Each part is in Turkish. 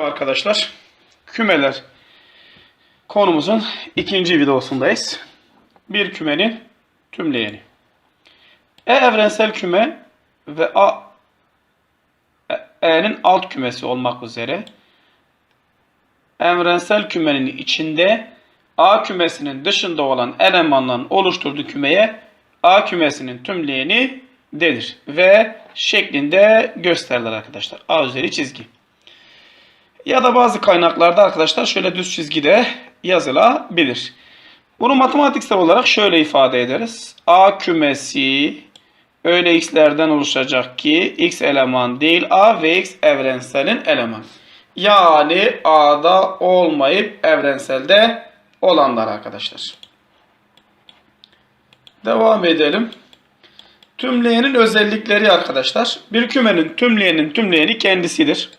Merhaba arkadaşlar. Kümeler konumuzun ikinci videosundayız. Bir kümenin tümleyeni. E evrensel küme ve A E'nin alt kümesi olmak üzere evrensel kümenin içinde A kümesinin dışında olan elemanların oluşturduğu kümeye A kümesinin tümleyeni denir ve şeklinde gösterilir arkadaşlar. A üzeri çizgi. Ya da bazı kaynaklarda arkadaşlar şöyle düz çizgide yazılabilir. Bunu matematiksel olarak şöyle ifade ederiz. A kümesi öyle x'lerden oluşacak ki x eleman değil a ve x evrenselin elemanı. Yani a'da olmayıp evrenselde olanlar arkadaşlar. Devam edelim. Tümleyenin özellikleri arkadaşlar. Bir kümenin tümleyenin tümleyeni kendisidir.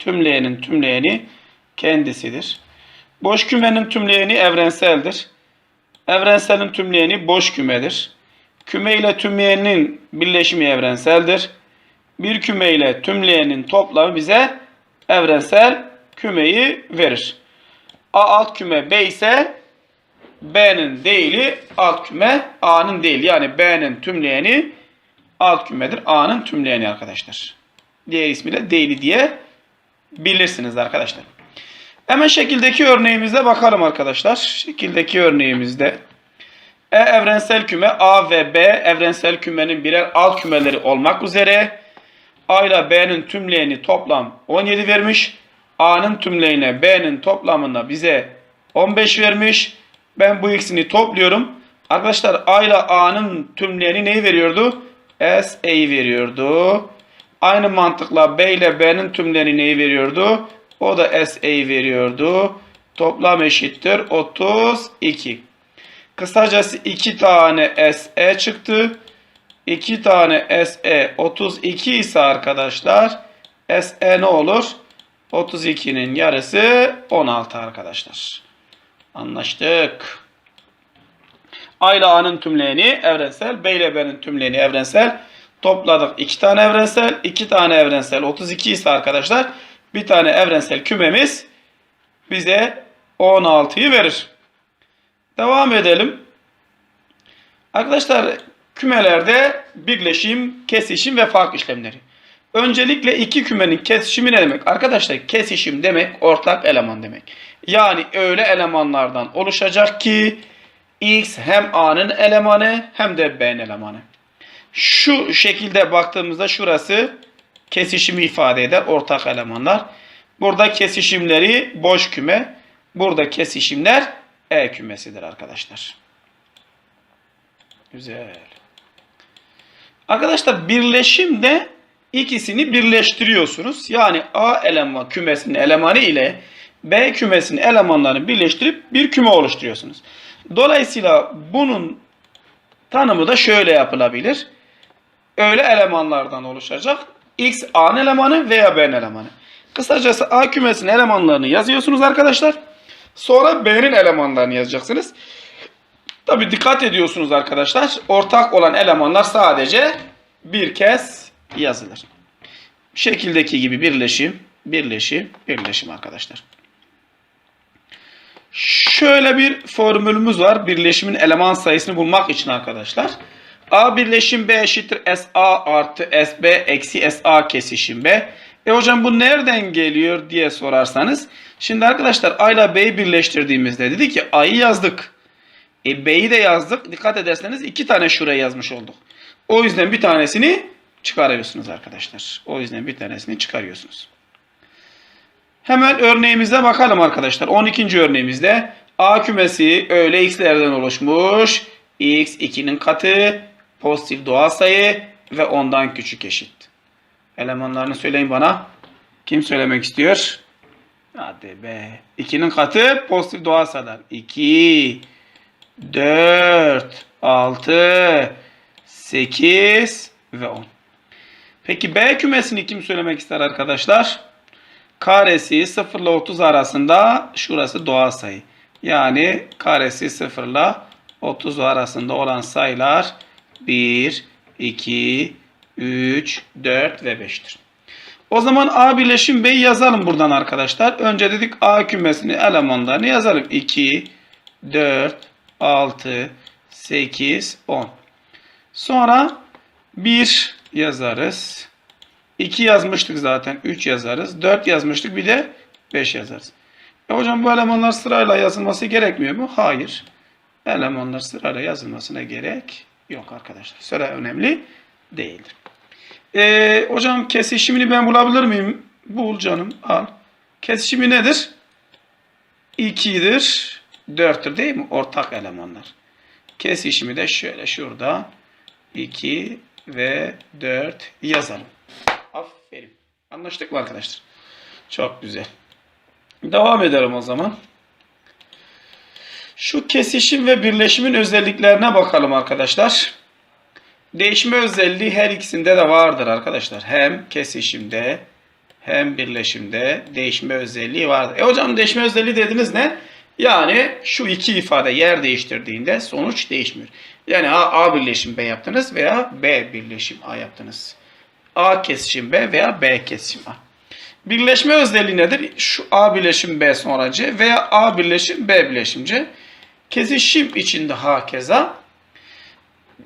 Tümleyenin tümleyeni kendisidir. Boş kümenin tümleyeni evrenseldir. Evrenselin tümleyeni boş kümedir. Küme ile tümleyenin birleşimi evrenseldir. Bir küme ile tümleyenin toplamı bize evrensel kümeyi verir. A alt küme B ise B'nin değili alt küme A'nın değil. Yani B'nin tümleyeni alt kümedir. A'nın tümleyeni arkadaşlar. Diğer ismiyle değili diye bilirsiniz arkadaşlar. Hemen şekildeki örneğimize bakalım arkadaşlar. Şekildeki örneğimizde E evrensel küme A ve B evrensel kümenin birer alt kümeleri olmak üzere A ile B'nin tümleyeni toplam 17 vermiş. A'nın tümleyine B'nin toplamında bize 15 vermiş. Ben bu ikisini topluyorum. Arkadaşlar A ile A'nın tümleyeni neyi veriyordu? SA'yı veriyordu. Aynı mantıkla B ile B'nin tümleyeni neyi veriyordu? O da SA'yı veriyordu. Toplam eşittir 32. Kısacası 2 tane SE çıktı. 2 tane SE 32 ise arkadaşlar SE ne olur? 32'nin yarısı 16 arkadaşlar. Anlaştık. A ile A'nın tümleyeni evrensel, B ile B'nin tümleyeni evrensel. Topladık 2 tane evrensel, 2 tane evrensel 32 ise arkadaşlar bir tane evrensel kümemiz bize 16'yı verir. Devam edelim. Arkadaşlar kümelerde birleşim, kesişim ve fark işlemleri. Öncelikle iki kümenin kesişimi ne demek? Arkadaşlar kesişim demek ortak eleman demek. Yani öyle elemanlardan oluşacak ki x hem a'nın elemanı hem de b'nin elemanı. Şu şekilde baktığımızda şurası kesişimi ifade eder ortak elemanlar. Burada kesişimleri boş küme, burada kesişimler e kümesidir arkadaşlar. Güzel. Arkadaşlar birleşimde ikisini birleştiriyorsunuz. Yani A eleman kümesinin elemanı ile B kümesinin elemanlarını birleştirip bir küme oluşturuyorsunuz. Dolayısıyla bunun tanımı da şöyle yapılabilir. Öyle elemanlardan oluşacak. X A'nın elemanı veya B'nin elemanı. Kısacası A kümesinin elemanlarını yazıyorsunuz arkadaşlar. Sonra B'nin elemanlarını yazacaksınız. Tabi dikkat ediyorsunuz arkadaşlar. Ortak olan elemanlar sadece bir kez yazılır. Şekildeki gibi birleşim, birleşim, birleşim arkadaşlar. Şöyle bir formülümüz var. Birleşimin eleman sayısını bulmak için arkadaşlar. A birleşim B eşittir SA artı SB eksi SA kesişim B. E hocam bu nereden geliyor diye sorarsanız. Şimdi arkadaşlar A ile B'yi birleştirdiğimizde dedi ki A'yı yazdık. E B'yi de yazdık. Dikkat ederseniz iki tane şuraya yazmış olduk. O yüzden bir tanesini çıkarıyorsunuz arkadaşlar. O yüzden bir tanesini çıkarıyorsunuz. Hemen örneğimize bakalım arkadaşlar. 12. örneğimizde A kümesi öyle x'lerden oluşmuş. x 2'nin katı, pozitif doğal sayı ve ondan küçük eşit. Elemanlarını söyleyin bana. Kim söylemek istiyor? Hadi be. 2'nin katı pozitif doğal sayılar. 2, 4, 6, 8 ve 10. Peki B kümesini kim söylemek ister arkadaşlar? Karesi 0 ile 30 arasında şurası doğal sayı. Yani karesi 0 ile 30 arasında olan sayılar 1, 2, 3, 4 ve 5'tir. O zaman A birleşim B'yi yazalım buradan arkadaşlar. Önce dedik A kümesini elemanlarını yazalım. 2, 4, 6, 8, 10. Sonra 1 yazarız. 2 yazmıştık zaten. 3 yazarız. 4 yazmıştık. Bir de 5 yazarız. E hocam bu elemanlar sırayla yazılması gerekmiyor mu? Hayır. Elemanlar sırayla yazılmasına gerek yok arkadaşlar. Sıra önemli değildir. E, hocam kesişimini ben bulabilir miyim? Bul canım al. Kesişimi nedir? 2'dir. 4'tür değil mi? Ortak elemanlar. Kesişimi de şöyle şurada 2 ve 4 yazalım. Aferin. Anlaştık mı arkadaşlar? Çok güzel. Devam edelim o zaman. Şu kesişim ve birleşimin özelliklerine bakalım arkadaşlar. Değişme özelliği her ikisinde de vardır arkadaşlar. Hem kesişimde hem birleşimde değişme özelliği vardır. E hocam değişme özelliği dediniz ne? Yani şu iki ifade yer değiştirdiğinde sonuç değişmiyor. Yani A, A birleşim B yaptınız veya B birleşim A yaptınız. A kesişim B veya B kesişim A. Birleşme özelliği nedir? Şu A birleşim B sonracı veya A birleşim B birleşimci. Kesişim içinde hakeza.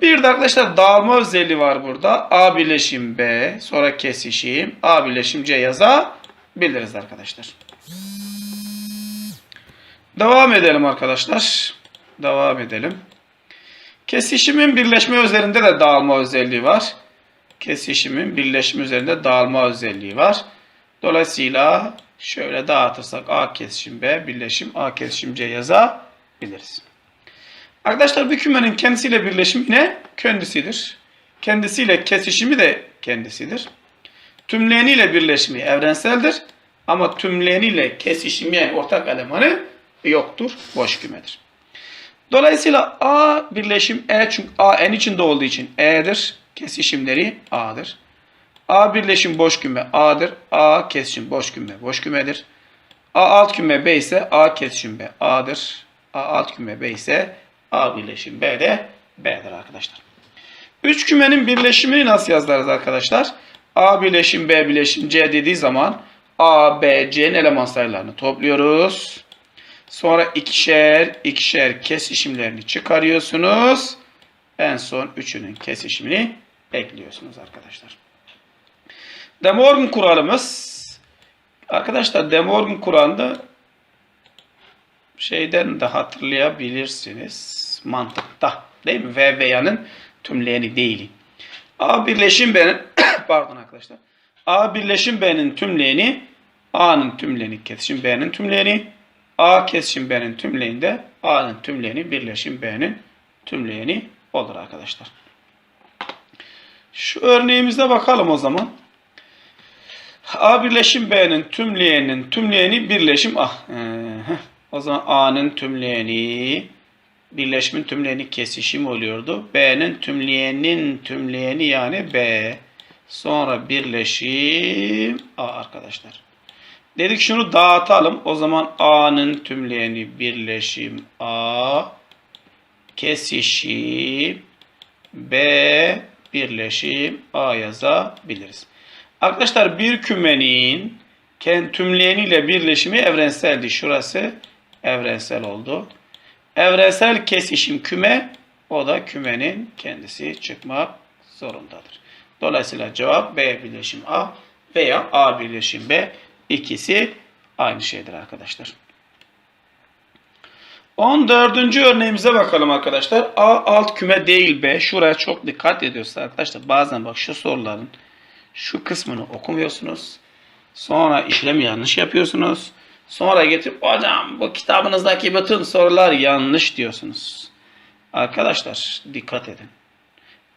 Bir de arkadaşlar dağılma özelliği var burada. A birleşim B sonra kesişim A birleşim C yazabiliriz arkadaşlar. Devam edelim arkadaşlar. Devam edelim. Kesişimin birleşme üzerinde de dağılma özelliği var. Kesişimin birleşme üzerinde dağılma özelliği var. Dolayısıyla şöyle dağıtırsak A kesişim B birleşim A kesişim C yazabiliriz. Arkadaşlar bir kümenin kendisiyle birleşimi yine kendisidir. Kendisiyle kesişimi de kendisidir. Tümleniyle birleşimi evrenseldir. Ama tümleniyle kesişimi yani ortak elemanı yoktur. Boş kümedir. Dolayısıyla A birleşim E çünkü A en içinde olduğu için E'dir. Kesişimleri A'dır. A birleşim boş küme A'dır. A kesişim boş küme boş kümedir. A alt küme B ise A kesişim B A'dır. A alt küme B ise A birleşim B de B'dir arkadaşlar. Üç kümenin birleşimini nasıl yazarız arkadaşlar? A birleşim B birleşim C dediği zaman A, B, C'nin eleman sayılarını topluyoruz. Sonra ikişer ikişer kesişimlerini çıkarıyorsunuz. En son üçünün kesişimini ekliyorsunuz arkadaşlar. De Morgan kuralımız arkadaşlar De Morgan kuralında şeyden de hatırlayabilirsiniz. Mantıkta değil mi? V veya'nın tümleyeni değil. A birleşim B'nin pardon arkadaşlar. A birleşim B'nin tümleyeni A'nın tümleyeni kesişim B'nin tümleyeni A kesişim B'nin tümleyinde A'nın tümleyeni birleşim B'nin tümleyeni olur arkadaşlar. Şu örneğimize bakalım o zaman. A birleşim B'nin tümleyeninin tümleyeni birleşim A. Ee, o zaman A'nın tümleyeni birleşimin tümleyeni kesişim oluyordu. B'nin tümleyenin tümleyeni yani B. Sonra birleşim A arkadaşlar. Dedik şunu dağıtalım. O zaman A'nın tümleyeni birleşim A. Kesişim B birleşim A yazabiliriz. Arkadaşlar bir kümenin tümleyeniyle birleşimi evrenseldi. Şurası evrensel oldu. Evrensel kesişim küme o da kümenin kendisi çıkmak zorundadır. Dolayısıyla cevap B birleşim A veya A birleşim B ikisi aynı şeydir arkadaşlar. 14. örneğimize bakalım arkadaşlar. A alt küme değil B. Şuraya çok dikkat ediyorsunuz arkadaşlar. Bazen bak şu soruların şu kısmını okumuyorsunuz. Sonra işlem yanlış yapıyorsunuz. Sonra getirip hocam bu kitabınızdaki bütün sorular yanlış diyorsunuz. Arkadaşlar dikkat edin.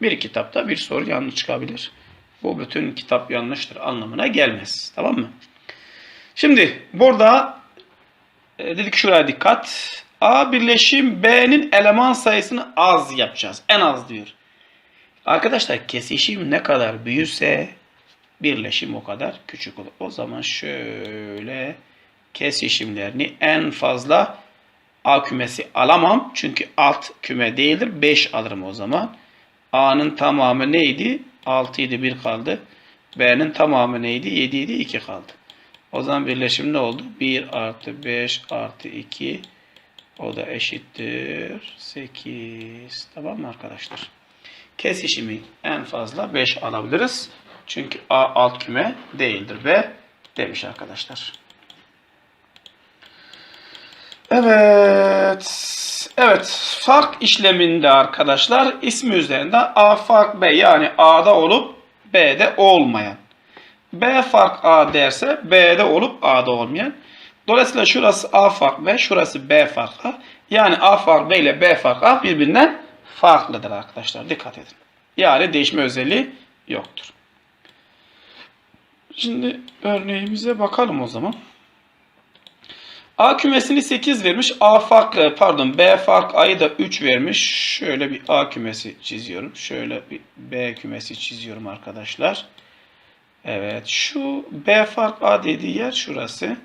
Bir kitapta bir soru yanlış çıkabilir. Bu bütün kitap yanlıştır anlamına gelmez. Tamam mı? Şimdi burada e, dedik şuraya dikkat. A birleşim B'nin eleman sayısını az yapacağız. En az diyor. Arkadaşlar kesişim ne kadar büyürse birleşim o kadar küçük olur. O zaman şöyle kesişimlerini en fazla A kümesi alamam. Çünkü alt küme değildir. 5 alırım o zaman. A'nın tamamı neydi? 6 idi 1 kaldı. B'nin tamamı neydi? 7 idi 2 kaldı. O zaman birleşim ne oldu? 1 artı 5 artı 2 o da eşittir 8. Tamam mı arkadaşlar? Kesişimi en fazla 5 alabiliriz. Çünkü A alt küme değildir. B demiş arkadaşlar. Evet. Evet. Fark işleminde arkadaşlar ismi üzerinde A fark B yani A'da olup B'de olmayan. B fark A derse B'de olup A'da olmayan. Dolayısıyla şurası A fark B, şurası B fark A. Yani A fark B ile B fark A birbirinden farklıdır arkadaşlar. Dikkat edin. Yani değişme özelliği yoktur. Şimdi örneğimize bakalım o zaman. A kümesini 8 vermiş. A fark pardon B fark A'yı da 3 vermiş. Şöyle bir A kümesi çiziyorum. Şöyle bir B kümesi çiziyorum arkadaşlar. Evet şu B fark A dediği yer şurası.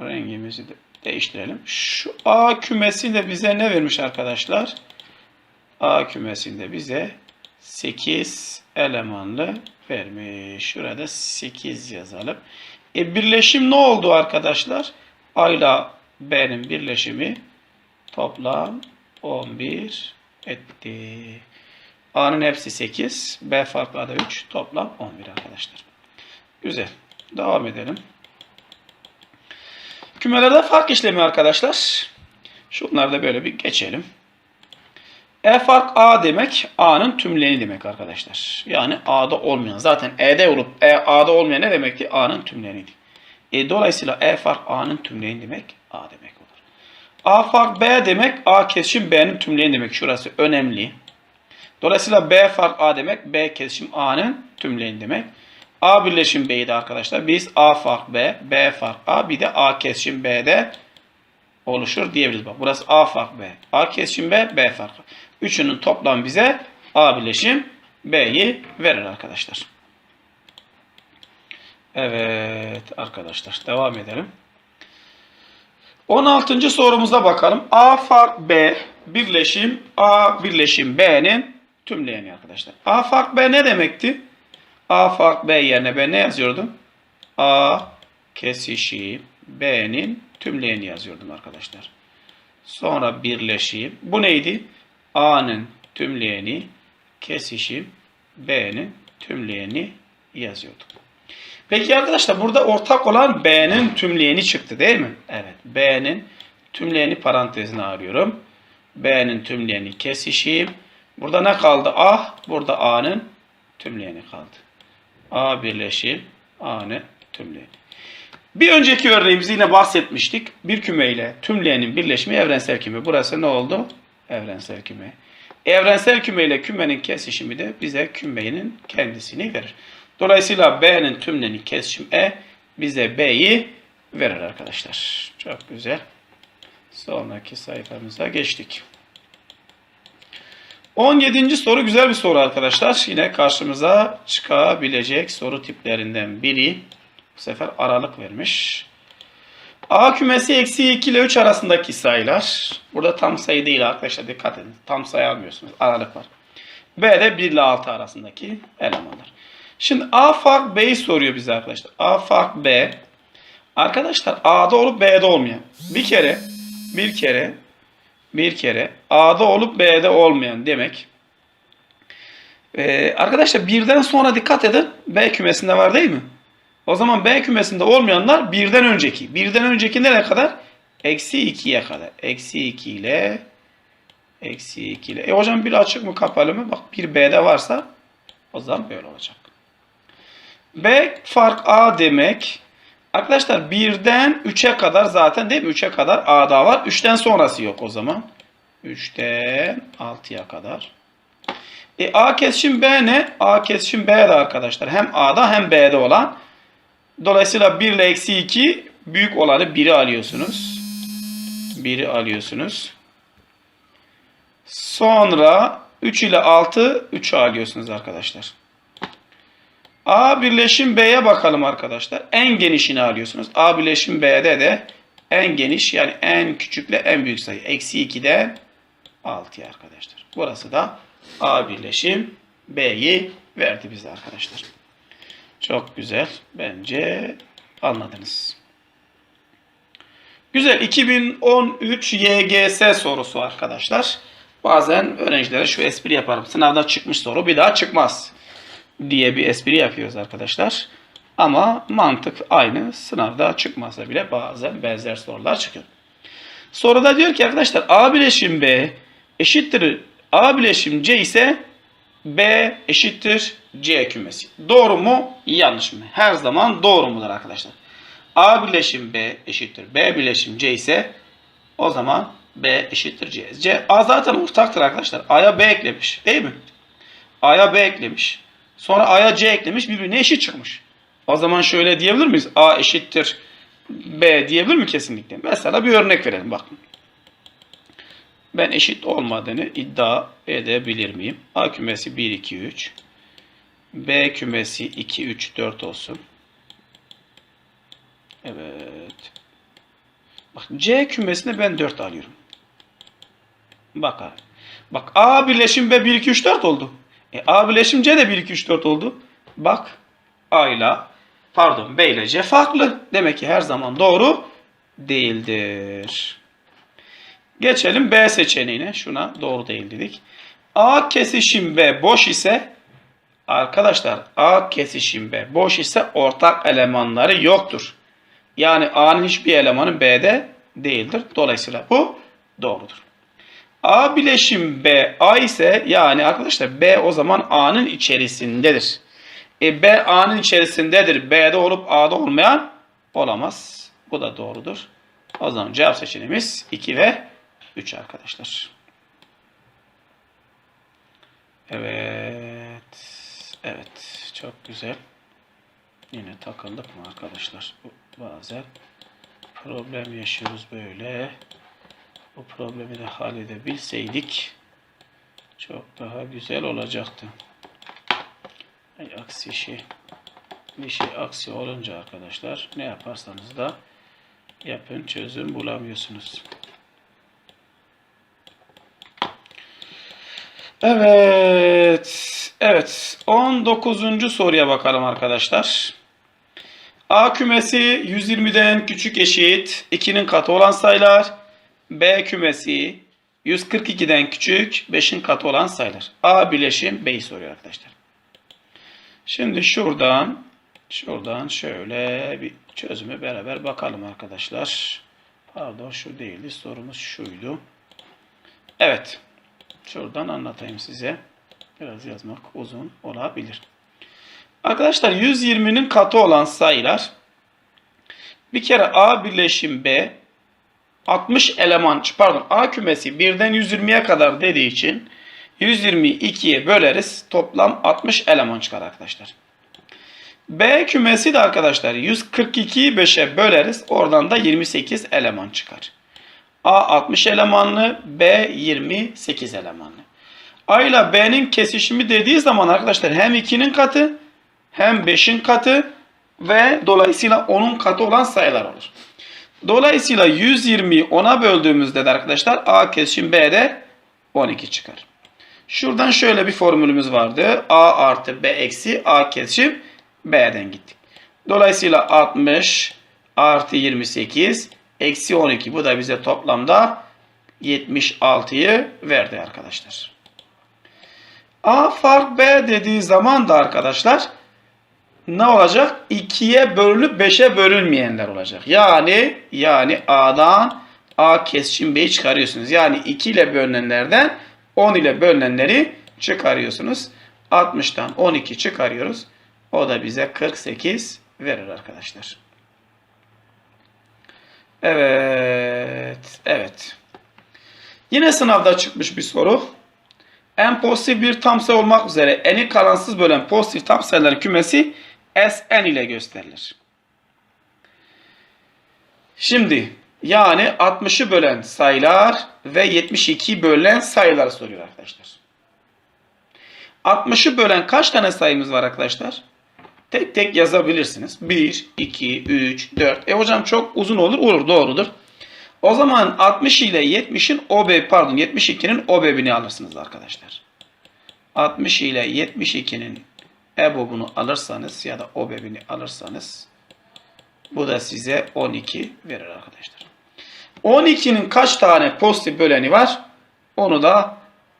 Rengimizi de değiştirelim. Şu A kümesinde bize ne vermiş arkadaşlar? A kümesinde bize 8 elemanlı vermiş. Şurada 8 yazalım. E birleşim ne oldu arkadaşlar? A ile B'nin birleşimi toplam 11 etti. A'nın hepsi 8. B farklı da 3. Toplam 11 arkadaşlar. Güzel. Devam edelim. Kümelerde fark işlemi arkadaşlar. Şunları da böyle bir geçelim. E fark A demek A'nın tümleni demek arkadaşlar. Yani A'da olmayan. Zaten E'de olup E A'da olmayan ne demekti? A'nın tümleniydi. E, dolayısıyla E fark A'nın tümleni demek A demek olur. A fark B demek A kesişim B'nin tümleni demek. Şurası önemli. Dolayısıyla B fark A demek B kesişim A'nın tümleni demek. A birleşim B'ydi arkadaşlar. Biz A fark B, B fark A bir de A kesişim B'de oluşur diyebiliriz. Bak burası A fark B. A kesişim B, B fark A. Üçünün toplam bize A birleşim B'yi verir arkadaşlar. Evet arkadaşlar devam edelim. 16. sorumuza bakalım. A fark B birleşim A birleşim B'nin tümleyeni arkadaşlar. A fark B ne demekti? A fark B yerine ben ne yazıyordum? A kesişim B'nin tümleyeni yazıyordum arkadaşlar. Sonra birleşim. Bu neydi? A'nın tümleyeni kesişim B'nin tümleyeni yazıyorduk. Peki arkadaşlar burada ortak olan B'nin tümleyeni çıktı değil mi? Evet. B'nin tümleyeni parantezine arıyorum. B'nin tümleyeni kesişim. Burada ne kaldı? A. Burada A'nın tümleyeni kaldı. A birleşim A'nın tümleyeni. Bir önceki örneğimizde yine bahsetmiştik. Bir küme ile tümleyenin birleşimi evrensel küme. Burası ne oldu? Evrensel küme. Evrensel küme ile kümenin kesişimi de bize kümenin kendisini verir. Dolayısıyla B'nin tümleni kesişim E bize B'yi verir arkadaşlar. Çok güzel. Sonraki sayfamıza geçtik. 17. soru güzel bir soru arkadaşlar. Yine karşımıza çıkabilecek soru tiplerinden biri. Bu sefer aralık vermiş. A kümesi eksi 2 ile 3 arasındaki sayılar. Burada tam sayı değil arkadaşlar dikkat edin. Tam sayı almıyorsunuz. Aralık var. B'de 1 ile 6 arasındaki elemanlar. Şimdi A fark B'yi soruyor bize arkadaşlar. A fark B. Arkadaşlar A'da olup B'de olmayan. Bir kere, bir kere, bir kere A'da olup B'de olmayan demek. Ee, arkadaşlar birden sonra dikkat edin. B kümesinde var değil mi? O zaman B kümesinde olmayanlar birden önceki. Birden önceki nereye kadar? Eksi 2'ye kadar. Eksi 2 ile eksi 2 ile. E hocam bir açık mı kapalı mı? Bak bir B'de varsa o zaman böyle olacak. B fark A demek. Arkadaşlar birden 3'e kadar zaten değil mi? 3'e kadar A'da var. 3'ten sonrası yok o zaman. 3'ten 6'ya kadar. E, A kesişim B ne? A kesişim B'de arkadaşlar. Hem A'da hem B'de olan. Dolayısıyla 1 ile eksi 2 büyük olanı 1'i alıyorsunuz. 1'i alıyorsunuz. Sonra 3 ile 6 3'ü alıyorsunuz arkadaşlar. A birleşim B'ye bakalım arkadaşlar. En genişini alıyorsunuz. A birleşim B'de de en geniş yani en küçükle en büyük sayı. Eksi 2'den 6'ya arkadaşlar. Burası da A birleşim B'yi verdi bize arkadaşlar. Çok güzel. Bence anladınız. Güzel. 2013 YGS sorusu arkadaşlar. Bazen öğrencilere şu espri yaparım. Sınavda çıkmış soru bir daha çıkmaz diye bir espri yapıyoruz arkadaşlar. Ama mantık aynı. Sınavda çıkmasa bile bazen benzer sorular çıkıyor. Soruda diyor ki arkadaşlar A bileşim B eşittir A bileşim C ise B eşittir C kümesi. Doğru mu? Yanlış mı? Her zaman doğru mudur arkadaşlar? A bileşim B eşittir B bileşim C ise o zaman B eşittir C. C A zaten ortaktır arkadaşlar. A'ya B eklemiş. Değil mi? A'ya B eklemiş. Sonra A'ya C eklemiş. Birbirine eşit çıkmış. O zaman şöyle diyebilir miyiz? A eşittir B diyebilir mi kesinlikle? Mesela bir örnek verelim bakın. Ben eşit olmadığını iddia edebilir miyim? A kümesi 1, 2, 3. B kümesi 2, 3, 4 olsun. Evet. Bak C kümesine ben 4 alıyorum. Bak abi. Bak A birleşim B 1, 2, 3, 4 oldu. E, A birleşim C de 1, 2, 3, 4 oldu. Bak A ile pardon B ile C farklı. Demek ki her zaman doğru değildir. Geçelim B seçeneğine. Şuna doğru değil dedik. A kesişim B boş ise arkadaşlar A kesişim B boş ise ortak elemanları yoktur. Yani A'nın hiçbir elemanı B'de değildir. Dolayısıyla bu doğrudur. A bileşim B A ise yani arkadaşlar B o zaman A'nın içerisindedir. E, B A'nın içerisindedir. B'de olup A'da olmayan olamaz. Bu da doğrudur. O zaman cevap seçeneğimiz 2 ve 3 arkadaşlar. Evet. Evet. Çok güzel. Yine takıldık mı arkadaşlar? Bazen problem yaşıyoruz böyle. Bu problemi de halledebilseydik çok daha güzel olacaktı. Ay, aksi şey. Bir şey aksi olunca arkadaşlar ne yaparsanız da yapın çözüm bulamıyorsunuz. Evet. Evet. 19. soruya bakalım arkadaşlar. A kümesi 120'den küçük eşit 2'nin katı olan sayılar. B kümesi 142'den küçük 5'in katı olan sayılar. A bileşim B'yi soruyor arkadaşlar. Şimdi şuradan şuradan şöyle bir çözüme beraber bakalım arkadaşlar. Pardon şu değildi. Sorumuz şuydu. Evet. Şuradan anlatayım size. Biraz yazmak uzun olabilir. Arkadaşlar 120'nin katı olan sayılar bir kere A birleşim B 60 eleman pardon A kümesi 1'den 120'ye kadar dediği için 120'yi 2'ye böleriz. Toplam 60 eleman çıkar arkadaşlar. B kümesi de arkadaşlar 142'yi 5'e böleriz. Oradan da 28 eleman çıkar. A 60 elemanlı, B 28 elemanlı. A ile B'nin kesişimi dediği zaman arkadaşlar hem 2'nin katı hem 5'in katı ve dolayısıyla 10'un katı olan sayılar olur. Dolayısıyla 120'yi 10'a böldüğümüzde de arkadaşlar A kesişim B'de 12 çıkar. Şuradan şöyle bir formülümüz vardı. A artı B eksi A kesişim B'den gittik. Dolayısıyla 60 artı 28 eksi 12 bu da bize toplamda 76'yı verdi arkadaşlar. A fark B dediği zaman da arkadaşlar ne olacak? 2'ye bölünüp 5'e bölünmeyenler olacak. Yani yani A'dan A kesişim B'yi çıkarıyorsunuz. Yani 2 ile bölünenlerden 10 ile bölünenleri çıkarıyorsunuz. 60'tan 12 çıkarıyoruz. O da bize 48 verir arkadaşlar. Evet. Evet. Yine sınavda çıkmış bir soru. En pozitif bir tam sayı olmak üzere eni kalansız bölen pozitif tam sayıların kümesi Sn ile gösterilir. Şimdi yani 60'ı bölen sayılar ve 72'yi bölen sayılar soruyor arkadaşlar. 60'ı bölen kaç tane sayımız var arkadaşlar? Tek tek yazabilirsiniz. 1, 2, 3, 4. E hocam çok uzun olur. Olur doğrudur. O zaman 60 ile 70'in OB pardon 72'nin OB'ini alırsınız arkadaşlar. 60 ile 72'nin EBOB'unu alırsanız ya da OBEB'ini alırsanız bu da size 12 verir arkadaşlar. 12'nin kaç tane pozitif böleni var? Onu da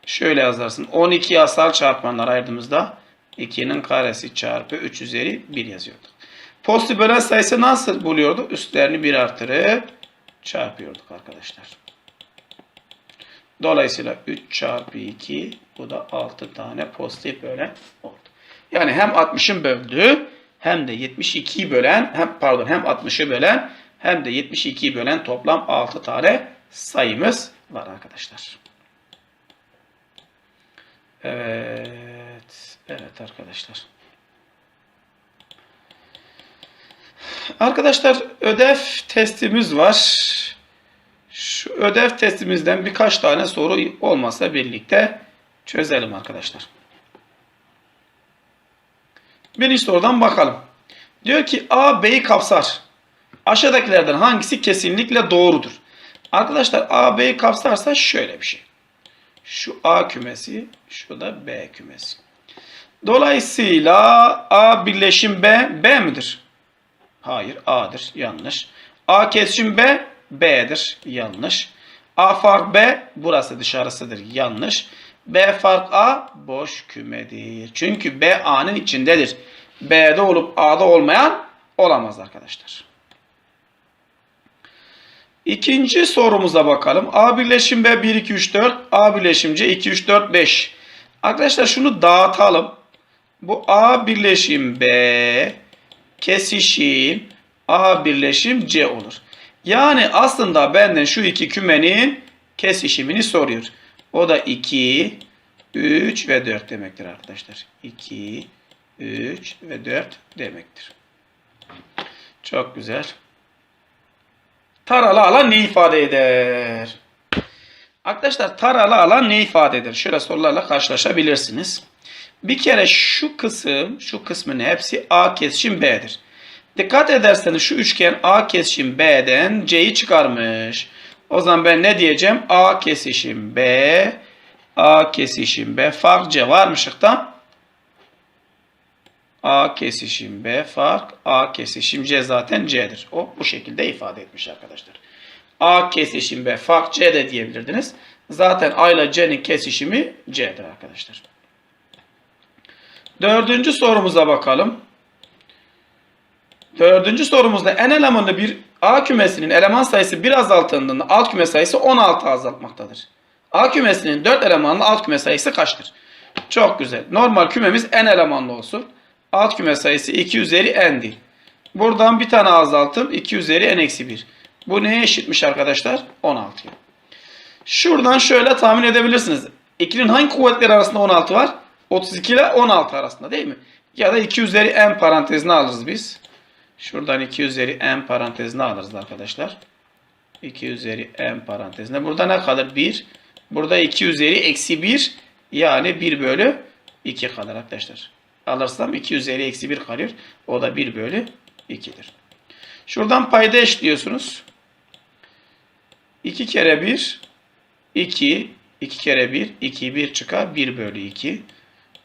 şöyle yazarsın. 12 asal çarpanlar ayırdığımızda 2'nin karesi çarpı 3 üzeri 1 yazıyorduk. Pozitif bölen sayısı nasıl buluyorduk? Üstlerini 1 artırıp çarpıyorduk arkadaşlar. Dolayısıyla 3 çarpı 2 bu da 6 tane pozitif bölen oldu. Yani hem 60'ın böldüğü hem de 72'yi bölen hem pardon hem 60'ı bölen hem de 72'yi bölen toplam 6 tane sayımız var arkadaşlar. Evet. Evet arkadaşlar. Arkadaşlar ödev testimiz var. Şu ödev testimizden birkaç tane soru olmasa birlikte çözelim arkadaşlar. Birinci sorudan bakalım. Diyor ki A B'yi kapsar. Aşağıdakilerden hangisi kesinlikle doğrudur? Arkadaşlar A B'yi kapsarsa şöyle bir şey. Şu A kümesi, şu da B kümesi. Dolayısıyla A birleşim B, B midir? Hayır, A'dır. Yanlış. A kesişim B, B'dir. Yanlış. A fark B, burası dışarısıdır. Yanlış. B fark A, boş kümedir. Çünkü B A'nın içindedir. B'de olup A'da olmayan olamaz arkadaşlar. İkinci sorumuza bakalım. A birleşim B 1, 2, 3, 4. A birleşim C 2, 3, 4, 5. Arkadaşlar şunu dağıtalım. Bu A birleşim B kesişim A birleşim C olur. Yani aslında benden şu iki kümenin kesişimini soruyor. O da 2, 3 ve 4 demektir arkadaşlar. 2, 3 ve 4 demektir. Çok güzel. Taralı alan ne ifade eder? Arkadaşlar taralı alan ne ifade eder? Şöyle sorularla karşılaşabilirsiniz. Bir kere şu kısım, şu kısmın hepsi A kesişim B'dir. Dikkat ederseniz şu üçgen A kesişim B'den C'yi çıkarmış. O zaman ben ne diyeceğim? A kesişim B, A kesişim B, fark C var mı şıkta? A kesişim B fark A kesişim C zaten C'dir. O bu şekilde ifade etmiş arkadaşlar. A kesişim B fark C de diyebilirdiniz. Zaten A ile C'nin kesişimi C'dir arkadaşlar. Dördüncü sorumuza bakalım. Dördüncü sorumuzda n elemanlı bir A kümesinin eleman sayısı bir azaltıldığında alt küme sayısı 16 azaltmaktadır. A kümesinin 4 elemanlı alt küme sayısı kaçtır? Çok güzel. Normal kümemiz n elemanlı olsun. Alt küme sayısı 2 üzeri n'di. Buradan bir tane azaltım 2 üzeri n eksi 1. Bu neye eşitmiş arkadaşlar? 16'ya. Şuradan şöyle tahmin edebilirsiniz. 2'nin hangi kuvvetleri arasında 16 var? 32 ile 16 arasında değil mi? Ya da 2 üzeri n parantezine alırız biz. Şuradan 2 üzeri n parantezine alırız arkadaşlar. 2 üzeri n parantezine. Burada ne kalır? 1. Burada 2 üzeri eksi 1 yani 1 bölü 2 kalır arkadaşlar. Alırsam 2 üzeri eksi 1 kalıyor. O da 1 bölü 2'dir. Şuradan payda eşliyorsunuz. 2 kere 1 2 2 kere 1 2 1 çıkar 1 bölü 2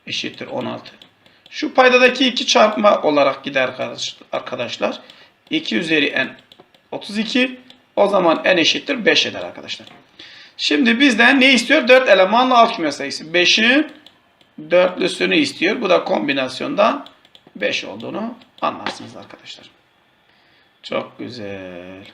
eşittir 16. Şu paydadaki 2 çarpma olarak gider arkadaşlar. 2 üzeri n 32 o zaman n eşittir 5 eder arkadaşlar. Şimdi bizden ne istiyor? 4 elemanlı alt küme sayısı. 5'in dörtlüsünü istiyor. Bu da kombinasyonda 5 olduğunu anlarsınız arkadaşlar. Çok güzel.